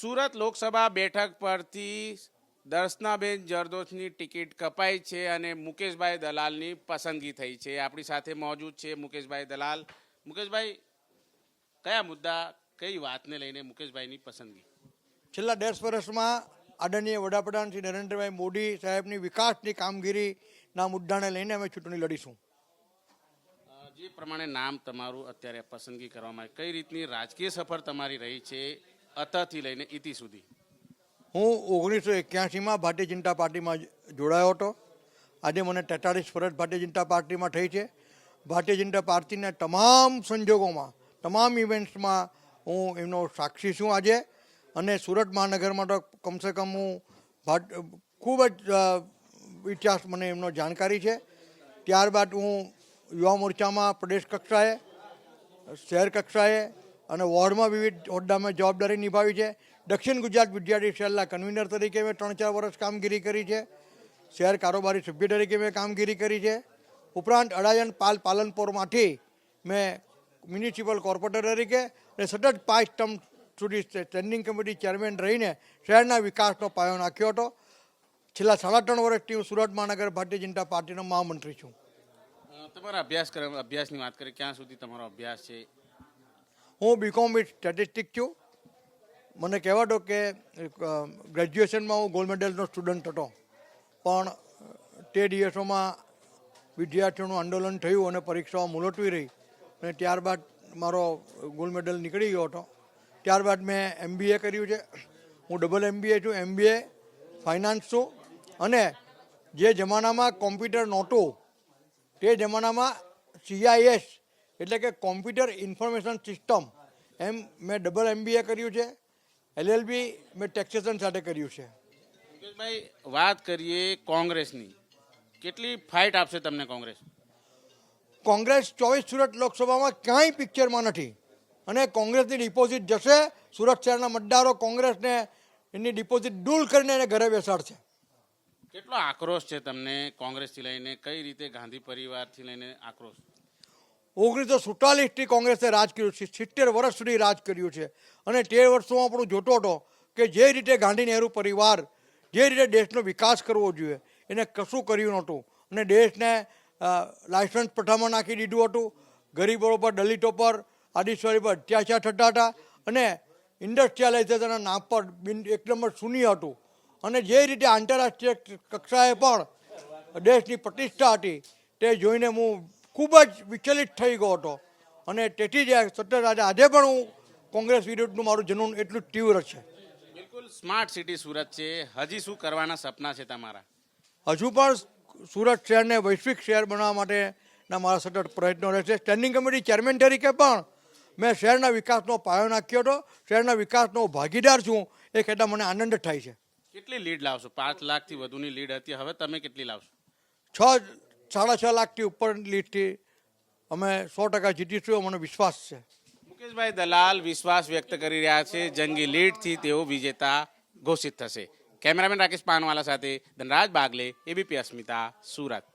સુરત લોકસભા બેઠક પરથી દર્શનાબેન જરદોશની ટિકિટ કપાઈ છે અને મુકેશભાઈ દલાલની પસંદગી થઈ છે. આપણી સાથે મોજૂદ છે મુકેશભાઈ દલાલ. મુકેશભાઈ કયા મુદ્દા કઈ વાતને લઈને મુકેશભાઈની પસંદગી? છેલ્લા દસ વર્ષમાં આદરણીય વડાપ્રધાન શ્રી નરેન્દ્રભાઈ મોદી સાહેબની વિકાસની કામગીરીના મુદ્દાને લઈને અમે ચૂંટણી લડીશું. જે પ્રમાણે નામ તમારું અત્યારે પસંદગી કરવામાં કઈ રીતની રાજકીય સફર તમારી રહી છે? અતથી લઈને ઇતિ સુધી. હું ઓગણીસો એક્યાસીમાં ભારતીય જનતા પાર્ટીમાં જોડાયો હતો. આજે મને તેતાળીસ વર્ષ ભારતીય જનતા પાર્ટીમાં થઈ છે. ભારતીય જનતા પાર્ટીના તમામ સંજોગોમાં, તમામ ઇવેન્ટ્સમાં હું એમનો સાક્ષી છું આજે. અને સુરત મહાનગરમાં તો કમસે કમ હું ભાટ, ખૂબ જ ઇતિહાસ મને એમનો જાણકારી છે. ત્યારબાદ હું યુવા મોરચામાં પ્રદેશ કક્ષાએ, શહેર કક્ષાએ અને વોર્ડમાં વિવિધ હોદ્દામાં જવાબદારી નિભાવી છે. દક્ષિણ ગુજરાત વિદ્યાર્થી સેલના કન્વીનર તરીકે મેં ત્રણ ચાર વર્ષ કામગીરી કરી છે. શહેર કારોબારી સભ્ય તરીકે મેં કામગીરી કરી છે. ઉપરાંત અડાયણ પાલ પાલનપુરમાંથી મેં મ્યુનિસિપલ કોર્પોરેટર તરીકે અને સતત પાંચ ટર્મ સુધી સ્ટેન્ડિંગ કમિટી ચેરમેન રહીને શહેરના વિકાસનો પાયો નાખ્યો હતો. છેલ્લા સાડા ત્રણ વર્ષથી હું સુરત મહાનગર ભારતીય જનતા પાર્ટીનો મહામંત્રી છું. તમારા અભ્યાસક્રમ અભ્યાસની વાત કરીએ, ક્યાં સુધી તમારો અભ્યાસ છે? હું બીકોમ વિથ સ્ટેટિસ્ટિક છું. મને કહેવાતો કે ગ્રેજ્યુએશનમાં હું ગોલ્ડ મેડલનો સ્ટુડન્ટ હતો. પણ તે દિવસોમાં વિદ્યાર્થીઓનું આંદોલન થયું અને પરીક્ષાઓ મુલતવી રહી. અને ત્યારબાદ મારો ગોલ્ડ મેડલ નીકળી ગયો હતો. ત્યારબાદ મેં એમબીએ કર્યું છે. હું ડબલ એમબીએ છું. એમબીએ ફાઇનાન્સ છું. અને જે જમાનામાં કોમ્પ્યુટર નહોતું, તે જમાનામાં સીઆઈએસ એટલે કે કોમ્પ્યુટર ઇન્ફોર્મેશન સિસ્ટમ એમ મેં ડબલ એમબીએ કર્યું છે એલએલબી મેં ટેક્સેશન સાથે કર્યું છે. ભાઈ વાત કરીએ કોંગ્રેસની. કેટલી ફાઇટ આપશે તમને કોંગ્રેસ? કોંગ્રેસ ચોવીસ સુરત લોકસભામાં ક્યાંય પિક્ચરમાં નથી. અને કોંગ્રેસની ડિપોઝિટ જશે સુરત શહેરના મતદારો કોંગ્રેસને એની ડિપોઝિટ ડૂલ કરીને એને ઘરે બેસાડશે. કેટલો આક્રોશ છે તમને કોંગ્રેસથી લઈને? કઈ રીતે ગાંધી પરિવારથી લઈને આક્રોશ? ઓગણીસો સુડતાલીસથી કોંગ્રેસે રાજ કર્યું છે. સિત્તેર વર્ષ સુધી રાજ કર્યું છે. અને તે વર્ષોમાં પણ જોતો હતો કે જે રીતે ગાંધી નહેરુ પરિવાર, જે રીતે દેશનો વિકાસ કરવો જોઈએ, એને કશું કર્યું નહોતું. અને દેશને લાઇસન્સ પ્રથામાં નાખી દીધું હતું. ગરીબો પર, દલિતો પર, આદિશ્વરી પર અત્યાચાર થતા હતા. અને ઇન્ડસ્ટ્રીયલાઇઝેશનના નામ પર બિન, એક નંબર શૂન્ય હતું. અને જે રીતે આંતરરાષ્ટ્રીય કક્ષાએ પણ દેશની પ્રતિષ્ઠા હતી, તે જોઈને હું ખૂબ જ વિચલિત થઈ ગયો હતો. અને તેથી જ સત્ય સતત આજે આજે પણ હું કોંગ્રેસ વિરુદ્ધનું મારું જનૂન એટલું તીવ્ર છે. બિલકુલ સ્માર્ટ સિટી સુરત છે. હજી શું કરવાના સપના છે તમારા? હજુ પણ સુરત શહેરને વૈશ્વિક શહેર બનાવવા માટેના મારા સતત પ્રયત્નો રહેશે. સ્ટેન્ડિંગ કમિટી ચેરમેન તરીકે પણ મેં શહેરના વિકાસનો પાયો નાખ્યો હતો. શહેરના વિકાસનો ભાગીદાર છું. એ કહેતા મને આનંદ થાય છે. કેટલી લીડ લાવશો? પાંચ લાખથી વધુની લીડ હતી. હવે તમે કેટલી લાવશો? છ સાડા છ લાખથી ઉપર લીડથી અમે સો ટકા જીતીશું અમને મને વિશ્વાસ છે. મુકેશભાઈ દલાલ વિશ્વાસ વ્યક્ત કરી રહ્યા છે. જંગી લીડથી તેઓ વિજેતા ઘોષિત થશે. કેમેરામેન રાકેશ પાનવાલા સાથે ધનરાજ બાગલે એબીપી અસ્મિતા, સુરત.